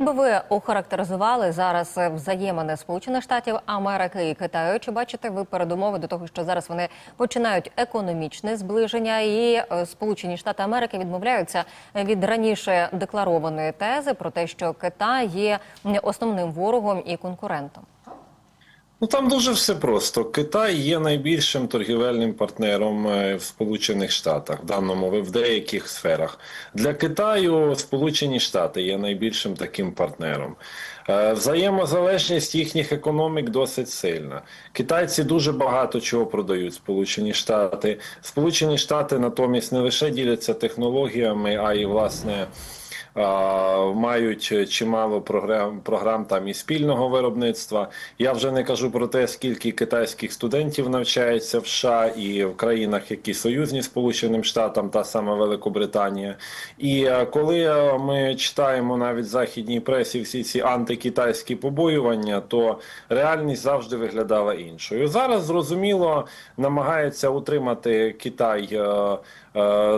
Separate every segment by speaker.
Speaker 1: Би ви охарактеризували зараз е, взаємини Сполучених Штатів Америки і Китаю? Чи бачите ви передумови до того, що зараз вони починають економічне зближення, і е, Сполучені Штати Америки відмовляються від раніше декларованої тези про те, що Китай є основним ворогом і конкурентом?
Speaker 2: Ну там дуже все просто. Китай є найбільшим торгівельним партнером е, в Сполучених Штатах в даному в деяких сферах. Для Китаю Сполучені Штати є найбільшим таким партнером. Е, Взаємозалежність їхніх економік досить сильна. Китайці дуже багато чого продають Сполучені Штати. Сполучені Штати натомість не лише діляться технологіями, а й власне. Мають чимало програм, програм там і спільного виробництва. Я вже не кажу про те, скільки китайських студентів навчається в США і в країнах, які союзні Сполученим Штатам, та сама Великобританія. І е, коли е, ми читаємо навіть західній пресі всі ці антикитайські побоювання, то реальність завжди виглядала іншою. Зараз зрозуміло намагається утримати Китай. е,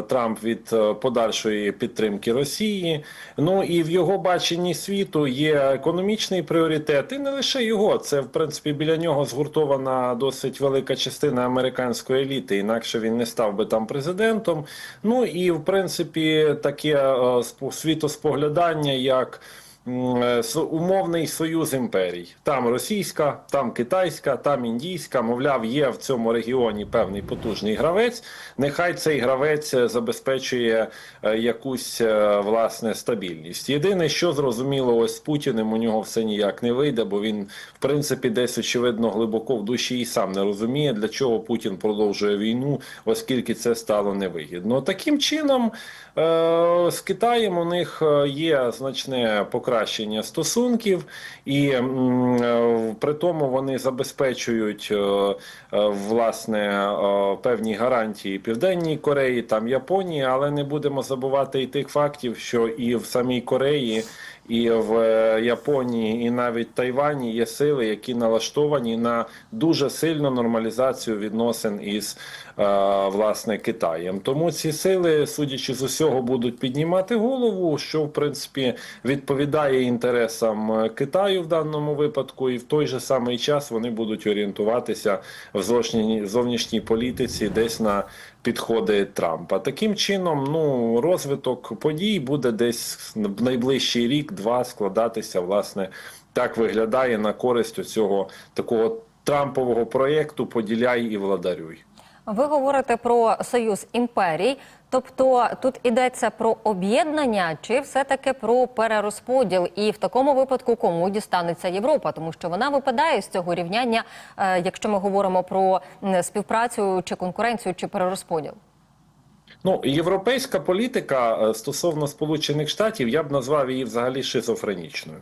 Speaker 2: Трамп від подальшої підтримки Росії. Ну і в його баченні світу є економічний пріоритет, і не лише його. Це в принципі біля нього згуртована досить велика частина американської еліти. Інакше він не став би там президентом. Ну і в принципі таке е, спо- світоспоглядання, як. Е, Умовний союз імперій. Там російська, там китайська, там індійська. Мовляв, є в цьому регіоні певний потужний гравець. Нехай цей гравець е, забезпечує е, якусь власне стабільність. Єдине, що зрозуміло, ось з Путіним у нього все ніяк не вийде, бо він, в принципі, десь очевидно глибоко в душі і сам не розуміє, для чого Путін продовжує війну, оскільки це стало невигідно. Таким чином, з Китаєм у них є значне покращення стосунків, і е, при тому вони забезпечують е, е, власне певні гарантії Південній Кореї, там Японії, але не будемо забувати і тих фактів, що і в самій Кореї. І в е, Японії, і навіть Тайвані є сили, які налаштовані на дуже сильну нормалізацію відносин із е, власне Китаєм. Тому ці сили, судячи з усього, будуть піднімати голову, що в принципі відповідає інтересам е, Китаю в даному випадку, і в той же самий час вони будуть орієнтуватися в зовнішній, зовнішній політиці десь на підходи Трампа. Таким чином, ну розвиток подій буде десь в найближчий рік-два складатися. Власне, так виглядає на користь цього такого Трампового проєкту Поділяй і владарюй.
Speaker 1: Ви говорите про союз імперій, тобто тут йдеться про об'єднання чи все-таки про перерозподіл? І в такому випадку кому дістанеться Європа, тому що вона випадає з цього рівняння, е, якщо ми говоримо про співпрацю чи конкуренцію чи перерозподіл.
Speaker 2: Ну, європейська політика е, стосовно Сполучених Штатів, я б назвав її взагалі шизофренічною.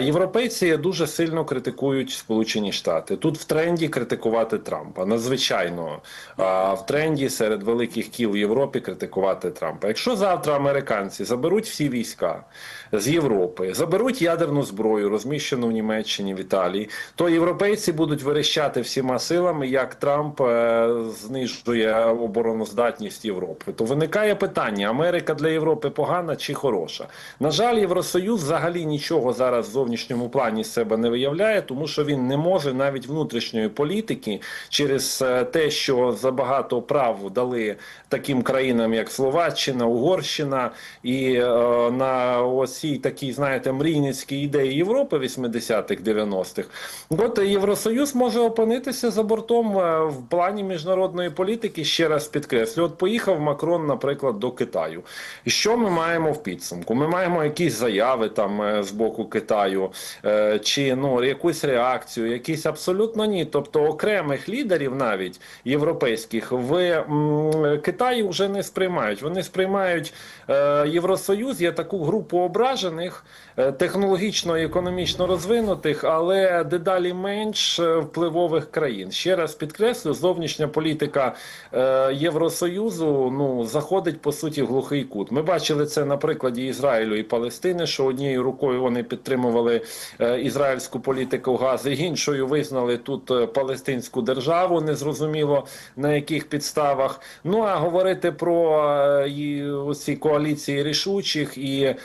Speaker 2: Європейці дуже сильно критикують Сполучені Штати. Тут в тренді критикувати Трампа. Надзвичайно в тренді серед великих кіл в Європі критикувати Трампа. Якщо завтра американці заберуть всі війська з Європи, заберуть ядерну зброю, розміщену в Німеччині, в Італії, то європейці будуть верещати всіма силами, як Трамп е, знижує обороноздатність Європи. То виникає питання: Америка для Європи погана чи хороша? На жаль, Євросоюз взагалі нічого зараз в зовнішньому плані себе не виявляє, тому що він не може навіть внутрішньої політики через е, те, що забагато прав дали таким країнам, як Словаччина, Угорщина, і е, на осій такій, знаєте, мрійницькій ідеї Європи 80-х, 90-х. От Євросоюз може опинитися за бортом е, в плані міжнародної політики. Ще раз підкреслю, от поїхав Макрон, наприклад, до Китаю. І що ми маємо в підсумку? Ми маємо якісь заяви там е, з боку Китаю, е, чи ну якусь реакцію, якісь абсолютно ні. Тобто окремих лідерів, навіть європейських, в Китаї вже не сприймають. Вони сприймають е, Євросоюз є таку групу ображених, технологічно і економічно розвинутих, але дедалі менш е, впливових країн. Ще раз підкреслю, зовнішня політика е, Євросоюзу ну заходить по суті в глухий кут. Ми бачили це на прикладі Ізраїлю і Палестини, що однією рукою вони підтримували е, ізраїльську політику Гази, іншою визнали тут е, палестинську державу, незрозуміло на яких підставах. Ну а говорити про е, і оці коаліції рішучих і е,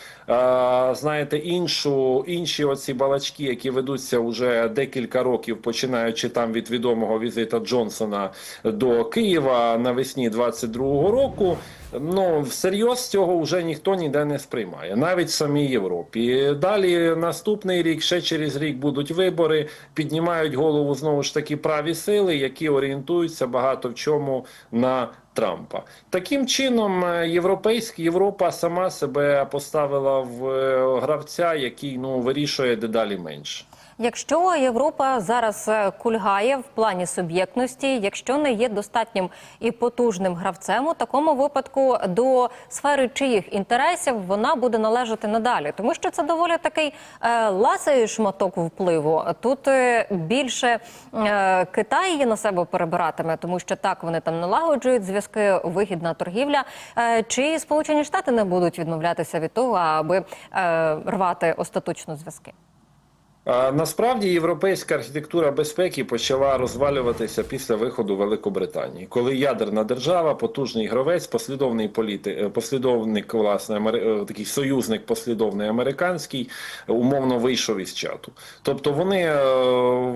Speaker 2: знаєте іншу, інші оці балачки, які ведуться вже декілька років, починаючи там від відомого візита Джонсона до Києва навесні 22-го року. Ну всерйоз цього вже ніхто ніде не сприймає, навіть в самій Європі. Далі наступний рік, ще через рік будуть вибори, піднімають голову знову ж таки праві сили, які орієнтуються багато в чому на Трампа. Таким чином, е, європейська Європа сама себе поставила в е, гравця, який ну вирішує дедалі менше.
Speaker 1: Якщо Європа зараз е, кульгає в плані суб'єктності, якщо не є достатнім і потужним гравцем, у такому випадку до сфери чиїх інтересів вона буде належати надалі, тому що це доволі такий е, ласий шматок впливу. Тут е, більше е, Китай її на себе перебиратиме, тому що так вони там налагоджують зв'язки, вигідна торгівля. Е, чи Сполучені Штати не будуть відмовлятися від того, аби е, рвати остаточно зв'язки?
Speaker 2: Насправді європейська архітектура безпеки почала розвалюватися після виходу Великобританії, коли ядерна держава, потужний гравець, послідовний політи, е, послідовник, власне, амери- е, такий союзник, послідовний американський, умовно вийшов із чату. Тобто вони е,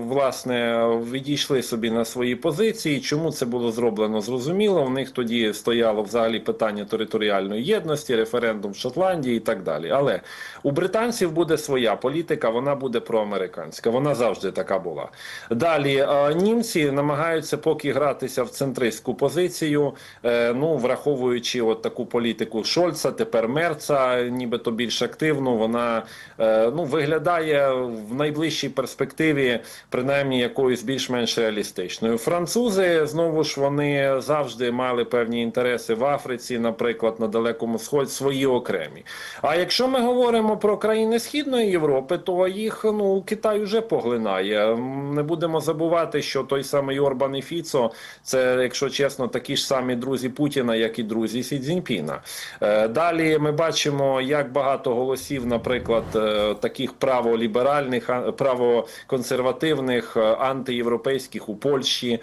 Speaker 2: власне відійшли собі на свої позиції. Чому це було зроблено? Зрозуміло. У них тоді стояло взагалі питання територіальної єдності, референдум в Шотландії і так далі. Але у британців буде своя політика, вона буде проамериканська. Вона завжди така була. Далі е, німці намагаються поки гратися в центристську позицію, е, ну враховуючи от таку політику Шольца, тепер Мерца, нібито більш активну. Вона е, ну виглядає в найближчій перспективі, принаймні якоюсь більш-менш реалістичною. Французи знову ж вони завжди мали певні інтереси в Африці, наприклад, на далекому сході свої окремі. А якщо ми говоримо про країни Східної Європи, то їх ну Китай вже поглинає. Не будемо забувати, що той самий Орбан і Фіцо це, якщо чесно, такі ж самі друзі Путіна, як і друзі Сі Цзіньпіна. Е, Далі ми бачимо, як багато голосів, наприклад, е, таких праволіберальних, правоконсервативних, е, антиєвропейських у Польщі,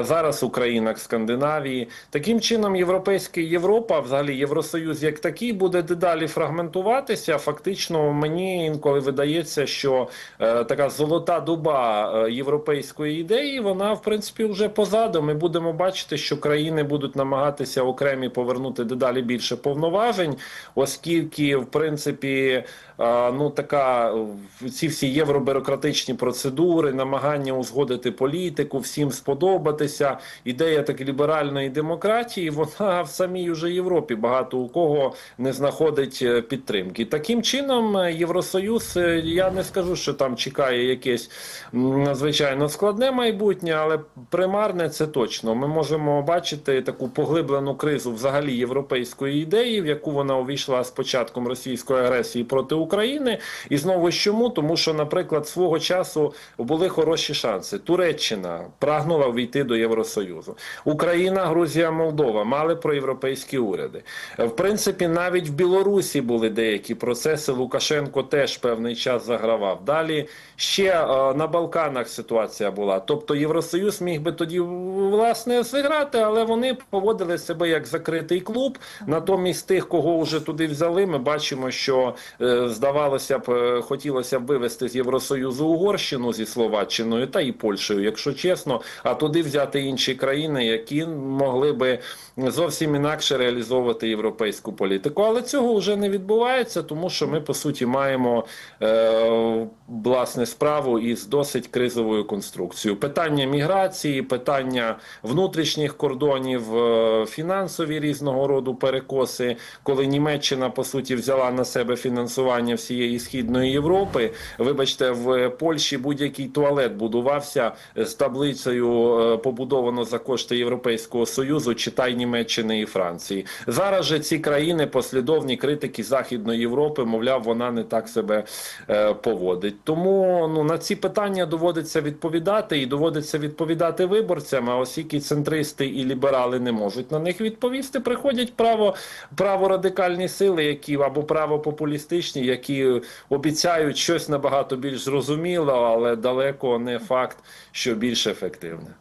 Speaker 2: зараз у країнах Скандинавії. Таким чином, європейська Європа, взагалі Євросоюз як такий, буде дедалі фрагментуватися. Фактично, мені інколи видається, що така золота дуба е, європейської ідеї, вона в принципі вже позаду. Ми будемо бачити, що країни будуть намагатися окремі повернути дедалі більше повноважень, оскільки, в принципі, е, ну така е, ці всі євробюрократичні процедури, намагання узгодити політику, всім сподобатися. Ідея так ліберальної демократії, вона в самій уже Європі багато у кого не знаходить е, підтримки. Таким чином, е, Євросоюз, е, я не скажу, що там чекає якесь надзвичайно складне майбутнє, але примарне це точно. Ми можемо бачити таку поглиблену кризу взагалі європейської ідеї, в яку вона увійшла з початком російської агресії проти України. І знову ж чому? Тому що, наприклад, свого часу були хороші шанси. Туреччина прагнула увійти до Євросоюзу. Україна, Грузія, Молдова мали проєвропейські уряди. В принципі, навіть в Білорусі були деякі процеси. Лукашенко теж певний час загравав. Далі ще е, на Балканах ситуація була. Тобто Євросоюз міг би тоді власне зіграти, але вони поводили себе як закритий клуб. Натомість тих, кого вже туди взяли, ми бачимо, що е, здавалося б, е, хотілося б вивести з Євросоюзу Угорщину зі Словаччиною та і Польщею, якщо чесно, а туди взяти інші країни, які могли би зовсім інакше реалізовувати європейську політику. Але цього вже не відбувається, тому що ми по суті маємо е, власне справу із досить кризовою конструкцією. Питання міграції, питання внутрішніх кордонів, е, фінансові різного роду перекоси, коли Німеччина по суті взяла на себе фінансування всієї східної Європи. Вибачте, в Польщі будь-який туалет будувався з таблицею е, побудовано за кошти Європейського союзу, читай Німеччини і Франції. Зараз же ці країни послідовні критики Західної Європи, мовляв, вона не так себе е, поводить. Тому ну на ці питання доводиться відповідати і доводиться відповідати виборцям. А оскільки центристи і ліберали не можуть на них відповісти, приходять право праворадикальні сили, які або правопопулістичні, які обіцяють щось набагато більш зрозуміло, але далеко не факт, що більш ефективне.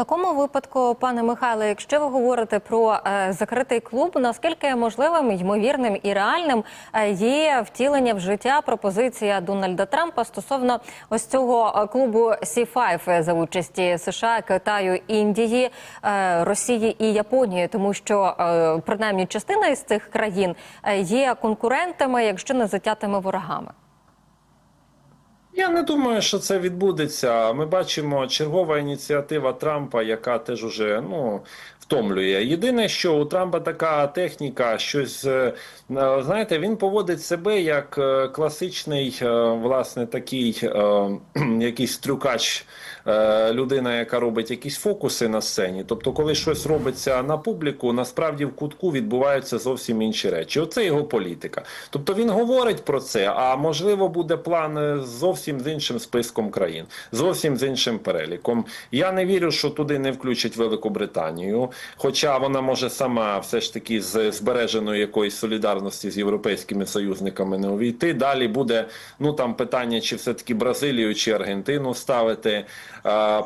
Speaker 1: Такому випадку, пане Михайло, якщо ви говорите про е, закритий клуб, наскільки можливим, ймовірним і реальним е, є втілення в життя пропозиція Дональда Трампа стосовно ось цього е, клубу C5 за участі США, Китаю, Індії, е, Росії і Японії, тому що е, принаймні частина із цих країн е, є конкурентами, якщо не затятими ворогами.
Speaker 2: Я не думаю, що це відбудеться. Ми бачимо чергова ініціатива Трампа, яка теж уже ну втомлює. Єдине, що у Трампа така техніка, щось е, е, знаєте, він поводить себе як е, класичний, власне, такий якийсь трюкач. Е, Людина, яка робить якісь фокуси на сцені, тобто, коли щось робиться на публіку, насправді в кутку відбуваються зовсім інші речі. Оце його політика. Тобто він говорить про це, а можливо буде план е, зовсім з іншим списком країн, зовсім з іншим переліком. Я не вірю, що туди не включать Великобританію, хоча вона може сама все ж таки з збереженої якоїсь солідарності з європейськими союзниками не увійти. Далі буде ну там питання, чи все таки Бразилію чи Аргентину ставити.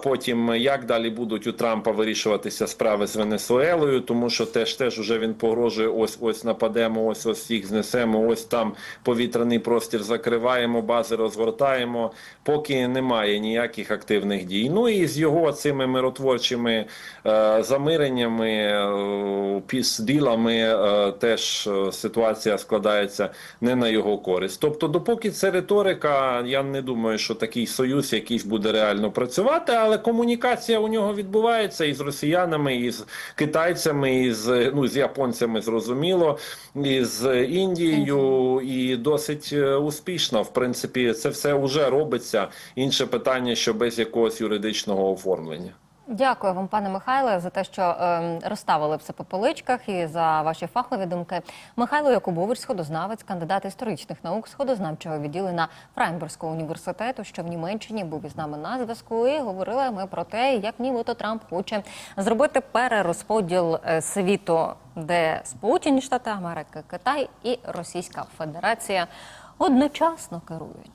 Speaker 2: Потім як далі будуть у Трампа вирішуватися справи з Венесуелою, тому що теж теж уже він погрожує. Ось ось нападемо, ось ось їх знесемо. Ось там повітряний простір закриваємо, бази розгортаємо. Поки немає ніяких активних дій. Ну і з його цими миротворчими е, замиреннями, е, пісділами е, теж е, ситуація складається не на його користь. Тобто, допоки це риторика, я не думаю, що такий союз якийсь буде реально працювати, але комунікація у нього відбувається і з росіянами, і з китайцями, і з ну з японцями, зрозуміло, і з Індією, і досить е, успішно. В принципі, це все вже робиться. Інше питання, що без якогось юридичного оформлення.
Speaker 1: Дякую вам, пане Михайле, за те, що е, розставили все по поличках і за ваші фахові думки. Михайло Якубович, сходознавець, кандидат історичних наук, сходознавчого відділення Фрайнбурзького університету, що в Німеччині був із нами на зв'язку. І говорили ми про те, як нібито Трамп хоче зробити перерозподіл е, світу, де Сполучені Штати Америки, Китай і Російська Федерація одночасно керують.